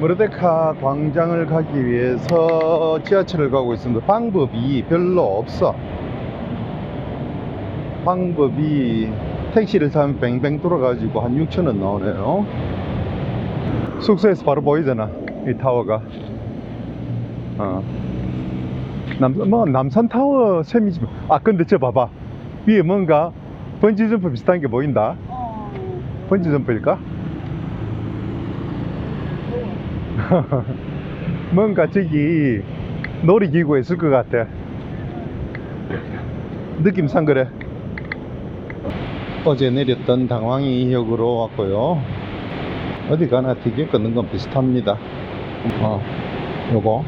머르데카 광장을 가기 위해서 지하철을 가고 있습니다. 방법이 별로 없어. 방법이 택시를 타면 뱅뱅 돌아가지고 한 6천원 나오네요. 숙소에서 바로 보이잖아. 이 타워가. 어. 남, 뭐, 남산 타워 셈이지. 뭐. 아, 근데 저 봐봐. 위에 뭔가 번지점프 비슷한 게 보인다. 어. 번지점프일까? 뭔가 저기 놀이기구에 있을 것 같아. 느낌상 그래. 어제 내렸던 당황이 역으로 왔고요. 어디 가나 티켓 끊는 건 비슷합니다. 어, 요거.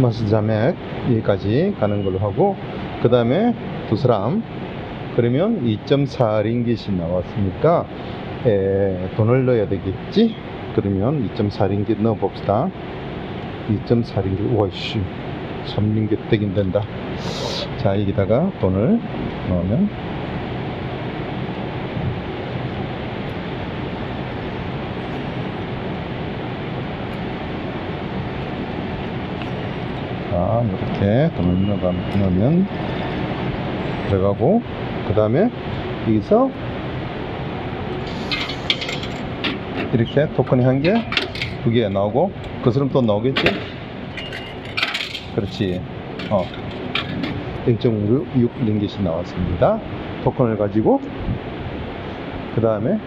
마스자맥 여기까지 가는 걸로 하고 그 다음에 두 사람 그러면 2.4링깃이 나왔으니까 에, 돈을 넣어야 되겠지 그러면 2.4링깃 넣어 봅시다. 2.4링깃 와씨. 3링깃 되긴 된다. 자 여기다가 돈을 넣으면 자 이렇게 돈을 넣으면 들어가고 그 다음에 여기서 이렇게 토큰이 한 개, 두 개 나오고 그스름 또 나오겠지? 그렇지. 어. 0.56 링깃이 나왔습니다. 토큰을 가지고 그 다음에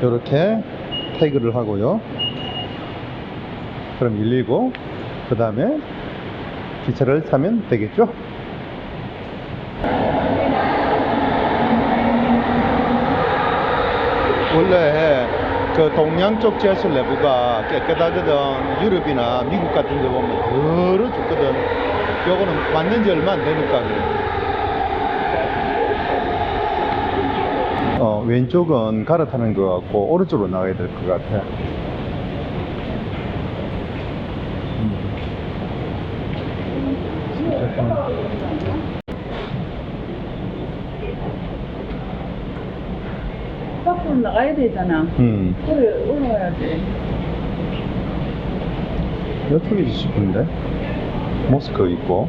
이렇게 태그를 하고요. 그럼 119. 그 다음에 기차를 타면 되겠죠? 원래 그 동양 쪽 지하철 내부가 깨끗하거든. 유럽이나 미국 같은 데 보면 더러 죽거든. 요거는 맞는 지 얼마 안 되니까. 어, 왼쪽은 갈아타는 것 같고 오른쪽으로 나가야 될 것 같아. 나가야 되잖아. 음, 그래, 올라와야 돼. 이쪽이지 싶은데 모스크 있고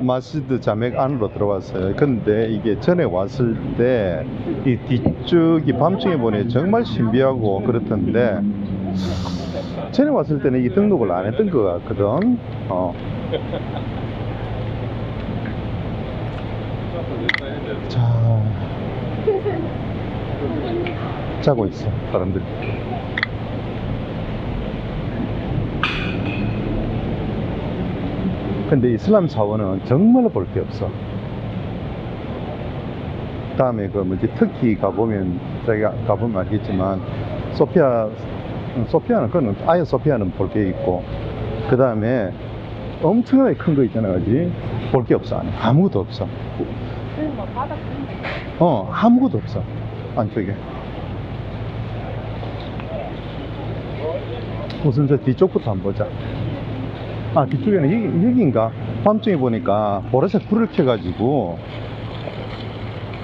마시드 자맥 안으로 들어왔어요. 근데 이게 전에 왔을 때 이 뒤쪽이 밤중에 보니 정말 신비하고 그렇던데 전에 왔을 때는 이 등록을 안 했던 것 같거든. 어. 자, 자고 있어 사람들이. 근데 이슬람 사원은 정말로 볼 게 없어. 다음에 그 뭐지 터키 가보면 자기가 가보면 알겠지만 소피아 음, 소피아는 그거는 아예 소피아는 볼 게 있고 그 다음에 엄청나게 큰 거 있잖아 그지 볼 게 없어 안에 아무것도 없어 어 아무것도 없어. 안쪽에. 우선 저 뒤쪽부터 한번 보자. 아 뒤쪽에는 여기, 여기인가? 밤중에 보니까 보라색 불을 켜가지고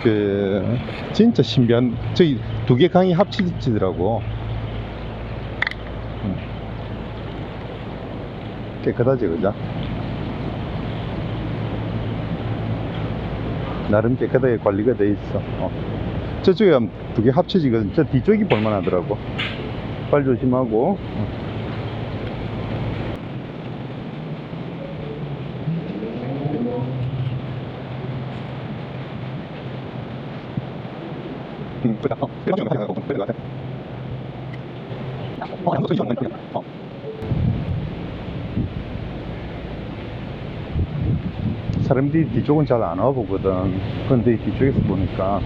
그 진짜 신비한 저기 두 개 강이 합치지더라고. 음. 깨끗하지 그죠? 나름 깨끗하게 관리가 돼 있어 어. 저쪽에 두 개 합쳐지거든 저 뒤쪽이 볼만하더라고 빨 조심하고 어. 음, 그래. 어, 그래. 그래. 그래. 그래. 그래. 어, 아무것도 이상 없네. 어. 사람들이 뒤쪽은 잘 안 와보거든. 근데 뒤쪽에서 보니까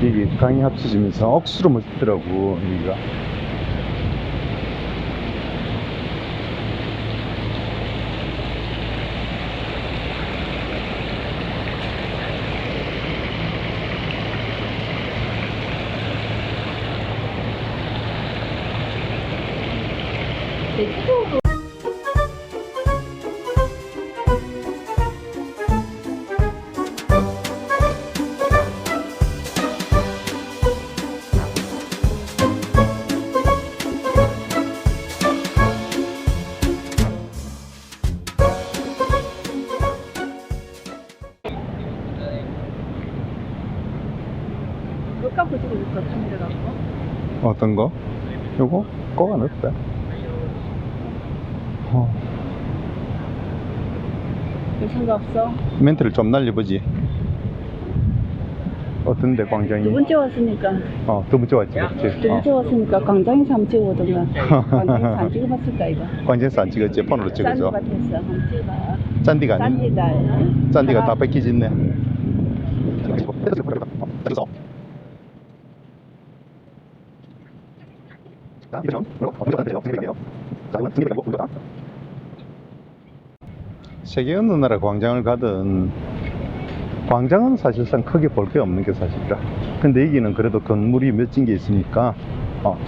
이게 강이 합쳐지면서 억수로 멋있더라고, 여기가. 어떤 거? 요거? 꼬가 넣었다. 어, 별 생각 없어? 멘트를 좀 날려보지. 어떤데, 광장이? 두 번째 왔으니까. 어, 두 번째 왔지, 두 그렇지? 어. 번째 왔으니까 광장에서 한번 찍어보던가. 광장에서 안 찍어봤을까, 이거? 광장에서 안 찍었지? 폰으로 찍어줘. 짠디밭에서 한번 찍어봐. 짠디가 아니 짠디다. 짠디가 다 뺏기짓네. 세계 어느 나라 광장을 가든 광장은 사실상 크게 볼 게 없는 게 사실이라. 근데 여기는 그래도 건물이 몇진 게 있으니까 어.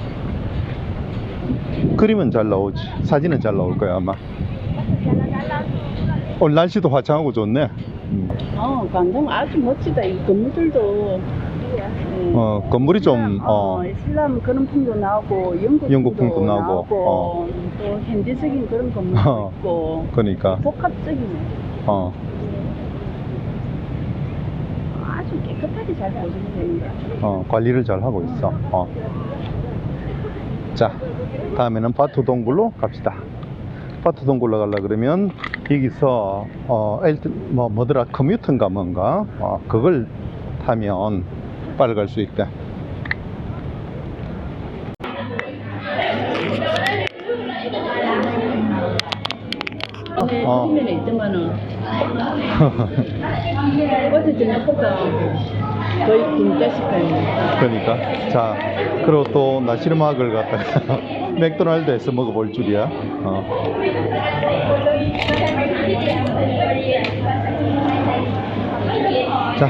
그림은 잘 나오지. 사진은 잘 나올 거야 아마. 오늘 날씨도 화창하고 좋네. 음. 어, 광장 아주 멋지다. 이 건물들도. 예. 어, 건물이 좀, 어, 어, 이슬람 그런 풍도 나오고 영국, 영국 풍도 풍도 나오고, 어. 또 현대적인 그런 건물도 어. 있고 그러니까, 복합적이네. 어, 아주 깨끗하게 잘 거야. 어, 관리를 잘 하고 있어. 어. 자, 다음에는 바투 동굴로 갑시다. 바투 동굴로 가려 그러면 여기서 어, 엘, 뭐 뭐더라 커뮤터인가 뭔가 어, 그걸 타면 빨리 갈 수 있대. 근데 어. 어제 거의. 그러니까 자 그리고 또 나시르막을 갖다가 맥도날드에서 먹어볼 줄이야 어. 자.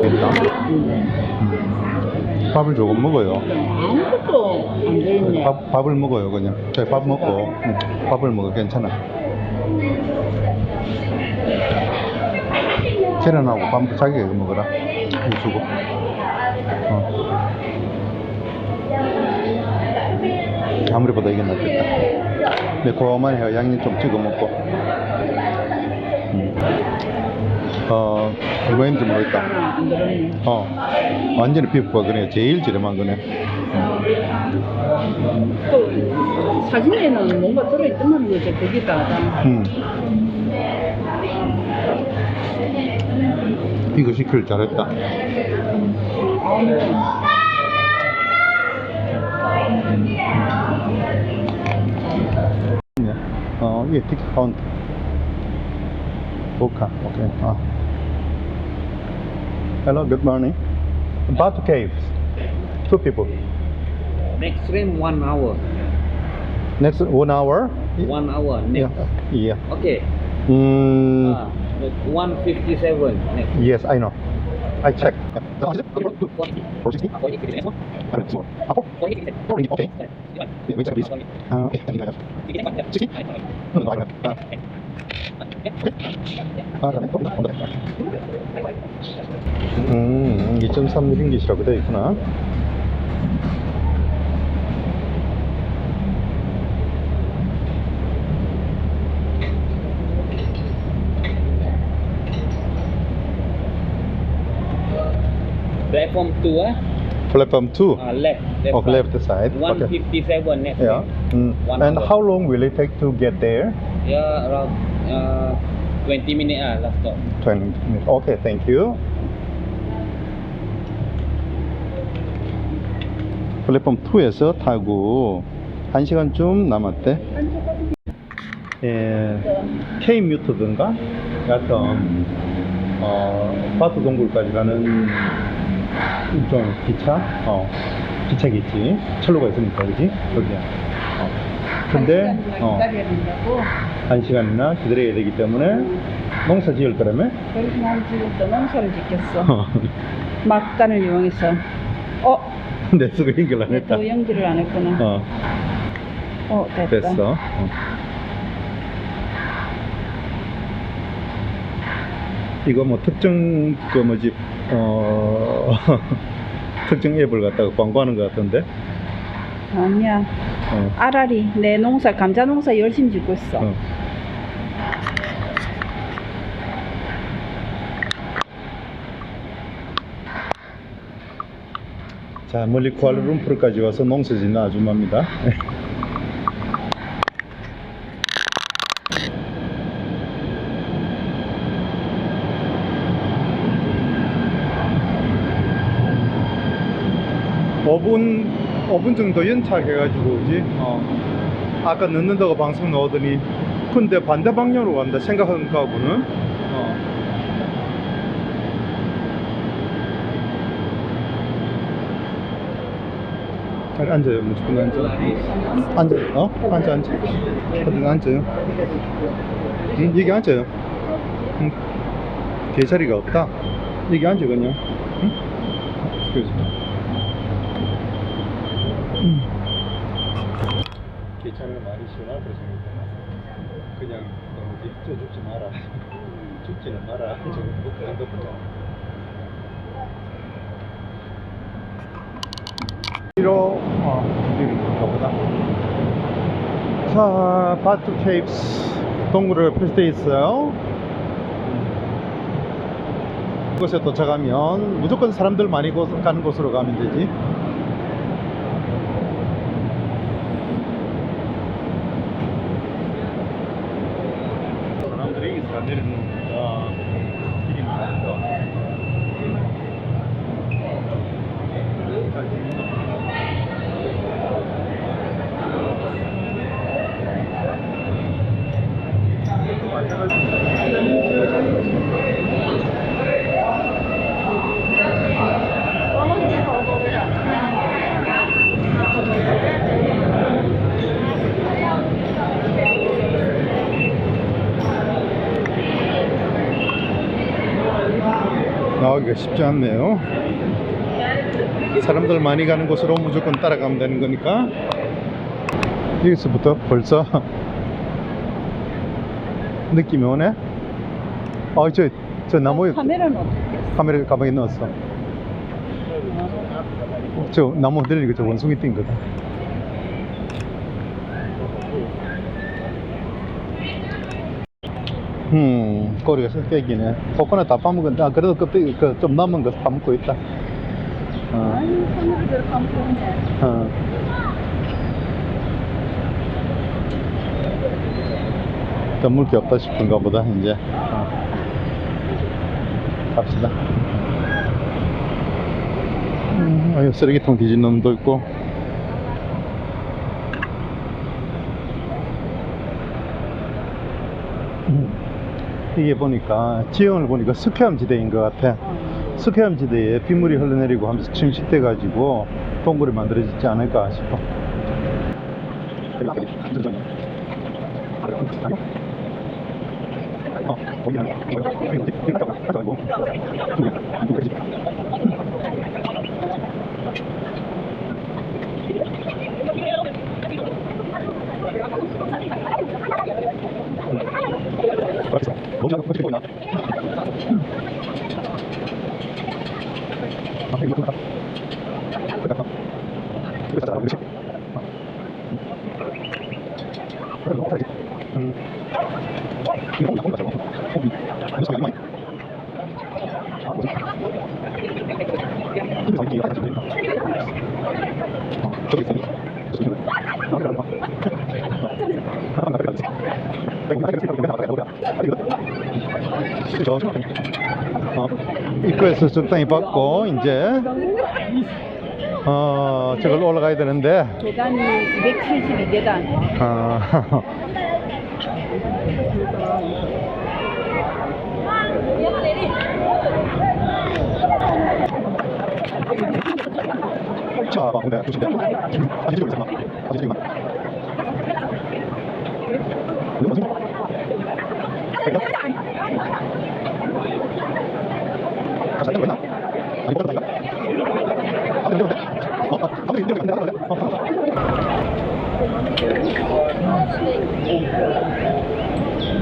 됐다 음. 밥을 조금 먹어요. 아무것도 안돼 있네. 밥, 밥을 먹어요 그냥. 네, 밥 먹고 응, 밥을 먹어 괜찮아. 계란하고 밥 자기가 이거 먹어라. 이거 주고. 어. 아무리보다 이게 낫겠다. 매콤한 해요. 양념 좀 찍어 먹고. 음. 어 얼마인지 모르겠다. 어 완전히 피부가 그래 제일 저렴한 거네 또 사진에는 뭔가 들어있더만 거죠. 거기다. 음. 이거 시킬 잘했다. 네. 어, 이게 티켓 카운트. 보카, 오케이. 아. Hello, good morning. Batu Caves. Two people. Next train one hour. Next one hour? One hour Yeah. next. Yeah. Okay. Mm, Ah, one fifty seven next. yes, I know. I checked. 음, 2.3mm이라고 되어 있구나. Platform two ah, Platform 2 uh, left. left of left side. One Okay. fifty seven next. Yeah. train. Mm. One And hour. how long will it take to get there? Yeah, around uh, twenty minutes ah last stop. 20 minutes. Okay, thank you. 플랫폼 2에서 타고 1시간쯤 남았대. 예, K 뮤트든가 약간 어, 바트 동굴까지 가는 좀 기차, 어, 기차겠지. 철로가 있으니까 그지? 거기야. 어. 근데 어, 기다려야 된다고. 한 시간이나 기다려야 되기 때문에 농사 지을 거라며? 그래서 난 지금 또 농사를 짓겠어. 막간을 이용해서. 어? 내 쓰고 연결 안 했다. 또 연기를 안 했구나. 어, 어, 됐다. 됐어. 어. 이거 뭐 특정 그 뭐지 어 특정 앱을 갖다가 광고하는 것 같던데. 아니야. 어. 아라리 내 농사 감자 농사 열심히 짓고 있어. 어. 자 멀리 쿠알루룸푸르까지 음. 와서 농사 짓는 아줌마입니다. 오븐 5분 정도 연착해가지고 오지 어. 아까 넣는다고 방송 넣었더니 근데 반대 방향으로 간다 생각하는 거하고는 어. 잘 앉아요 뭐, 무조건 앉아 앉아 어? 앉아 앉아 어디 앉아요 응? 여기 앉아요 응? 개자리가 없다 여기 앉아 그냥 응? 어, 그래서. 기차를 많이 시원하다 생각해 그냥 너무 뒤져 죽지 마라. 죽지는 마라. 저거 먹고 행복하자 뒤로 어 가보다. 자 바투 케이프스 동굴을 표시되어 있어요. 이곳에 도착하면 무조건 사람들 많이 곳- 가는 곳으로 가면 되지 사람들이 여기서 내리는구나 길이 많다 나오기가 쉽지 않네요. 사람들 많이 가는 곳으로 무조건 따라가면 되는 거니까 여기서부터 벌써 느낌이 오네. 어, 저, 저 나무에 카메라는 어떻게 했어? 카메라 가방에 넣었어. 저 나무 흔들리니까 저 원숭이 뛴 거다. 음, 꼬리가 썩깨기네. 코코넛 다 파먹은, 아, 그래도 껍데기, 그, 좀 남은 거 파먹고 있다. 어, 어. 더 물게 없다 싶은가 보다, 이제. 어. 갑시다. 음, 아유, 쓰레기통 뒤진 놈도 있고. 음, 이게 보니까, 지형을 보니까 스케암지대인 것 같아. 어. 스케암지대에 빗물이 흘러내리고 하면서 침식돼 가지고 동굴이 만들어지지 않을까 싶어. 어, 我就要付这个费用呢？ 입구에서 적당히 받고 이제 어 저걸 올라가야 되는데 계단이 272계단 어, 자, 봐, 근데. 아, 이쪽으로 있어. 아, 이쪽으로 있어. 이거 뭐지? 됐다? 가자, 이거 있나? 아, 이거 걸었다, 이거? 아, 근데 이거 어, 아, 아, 근데 이거 안 돼, 안 돼, 안 돼. 어.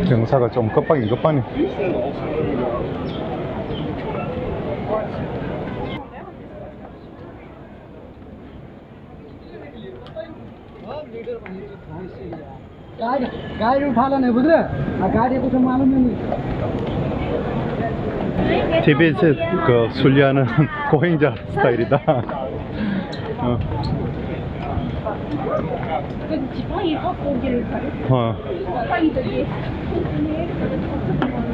경사가 좀 급하긴 급하네. गाड़ी गाड़ी उठा लेने बुझले आ गाड़ी कुछ मालूम ही नहीं TBS 그 순리하는 고행자 스타일이다. 어. 어.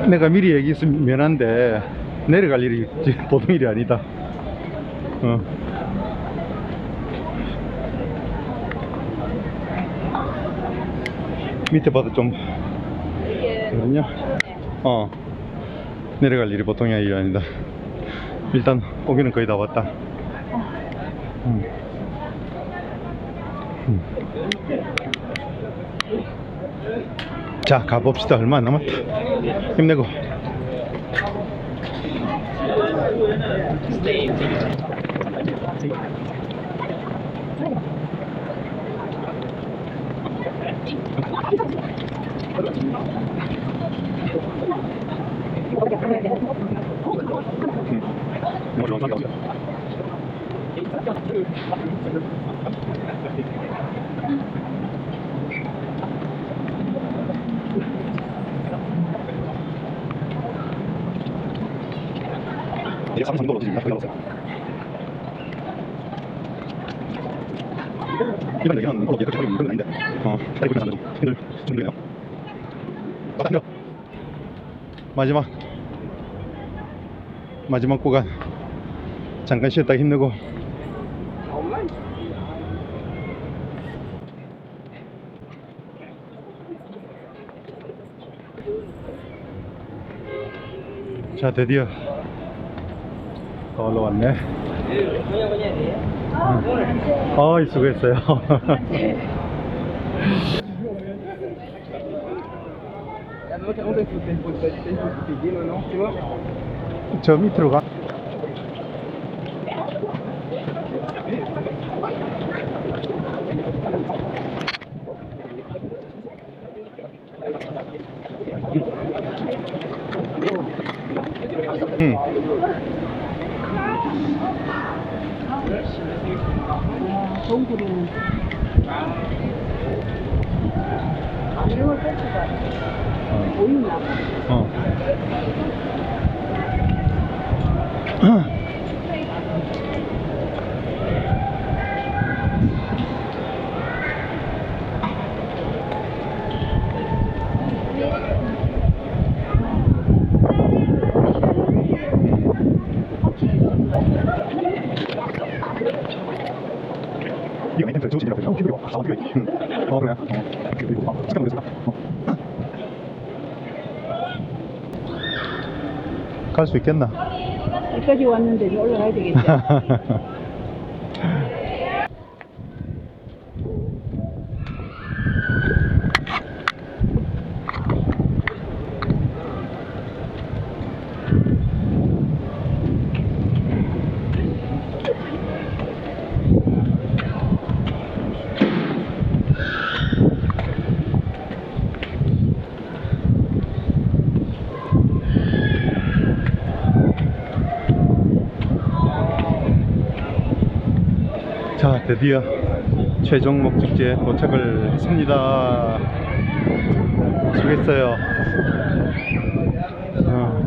내가 미리 얘기했으면 면한데 내려갈 일이 보통 일이 아니다. 어. 밑에 봐도 좀 그러냐? 어. 내려갈 일이 보통 일이 아니다. 일단 오기는 거의 다 왔다. 음. 음. 자, 가봅시다. 얼마 안 남았다. 힘내고. 이제 3 정도로 지금 거의 나왔어요. 일반 여기는 뭐 그렇게 하는 건 아닌데, 어, 다리 사람들 좀 힘들 정도예요. 왔다 힘들어. 마지막 마지막 구간 잠깐 쉬었다 힘내고. 자 드디어 더 올라왔네. 어이 수고했어요. 저 밑으로 가 응. 동굴은. 이런 걸 뺏어가. 어. 보이나? 어. 이거 아이템들 좋으시더라고요. 어, 그리고 아, 이거 음. 어, 그래. 어. 그리고 아, 잠깐 보겠습니다. 어. 갈 수 있겠나? 여기까지 왔는데 올라가야 되겠죠. 자, 드디어 최종 목적지에 도착을 했습니다. 수고했어요. 어.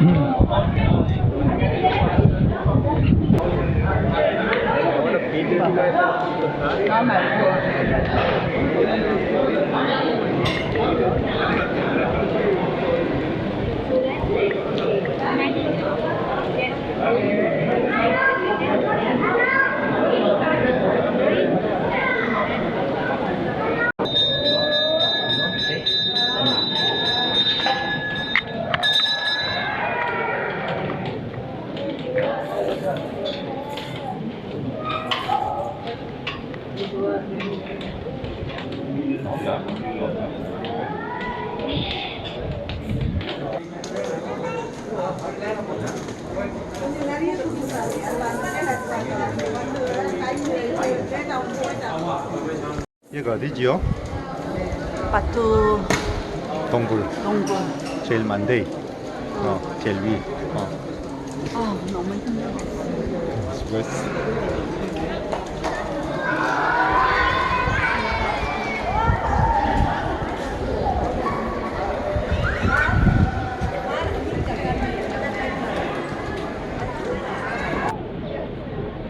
음. 바투 동굴. 동굴. 제일 만데이. 어, 제일 위. 어, 아 너무 힘들어. 수고했어.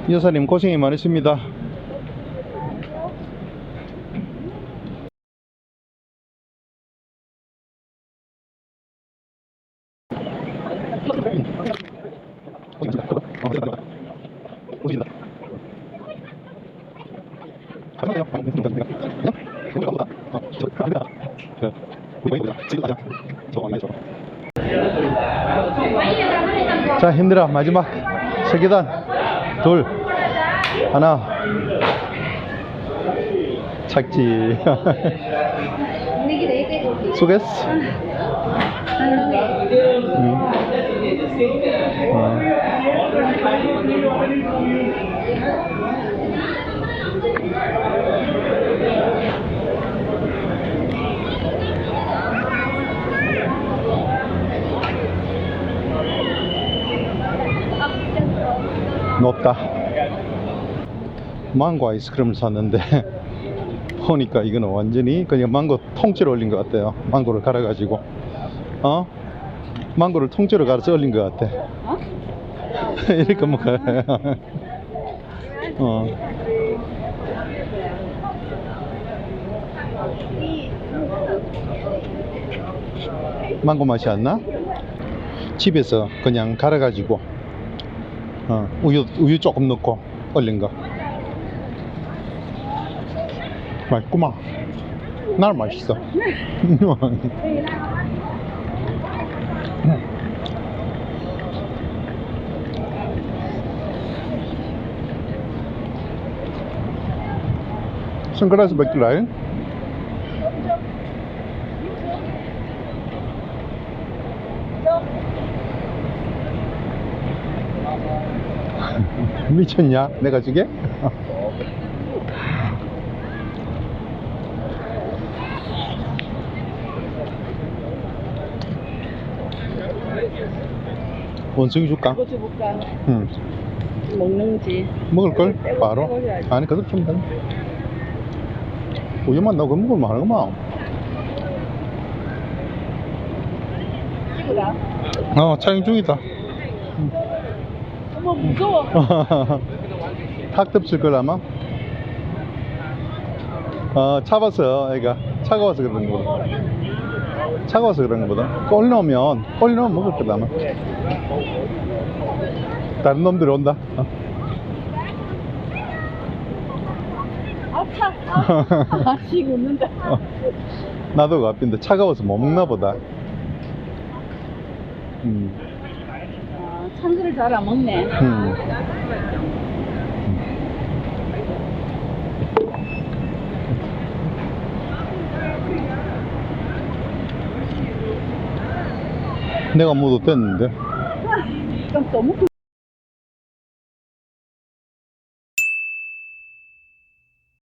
여사님 고생이 많으십니다. 자 힘들어. 마지막 세 계단 둘. 하나. 착지. 수고했어. 응. 어. 높다 망고 아이스크림을 샀는데 보니까 이거는 완전히 그냥 망고 통째로 올린 것 같아요 망고를 갈아 가지고 어? 망고를 통째로 갈아서 올린 것 같아 어? 이렇게 먹어요 어. 망고 맛이 안 나? 집에서 그냥 갈아가지고 어, 우유, 우유 조금 넣고 얼린 거. 맛있구만. 날 맛있어. 선글라스 몇 개라요? 미쳤냐? 내가 주게? 원숭이 줄까? 이거 줘볼까? 응. 먹는지. 먹을걸? 빼고 바로? 빼고야지. 아니, 그대로 주면 돼. 우유만 넣고 먹으면 하는구만. 찍으라. 어, 촬영 중이다. 어머 무서워. 탁 덮칠 걸 아마? 어, 차봐서 애가 차가워서 그런 거보다 차가워서 그런 거보다 꼴 넣으면 꼴 넣으면 먹을 거다 아마 다른 놈들이 온다 어. 아차. 아, 아씨 웃는다. 어. 나도 앞인데 차가워서 못 먹나 보다 음, 아, 참기를 잘 안 먹네. 음. 내가 묻어댔는데 그럼 또 먹고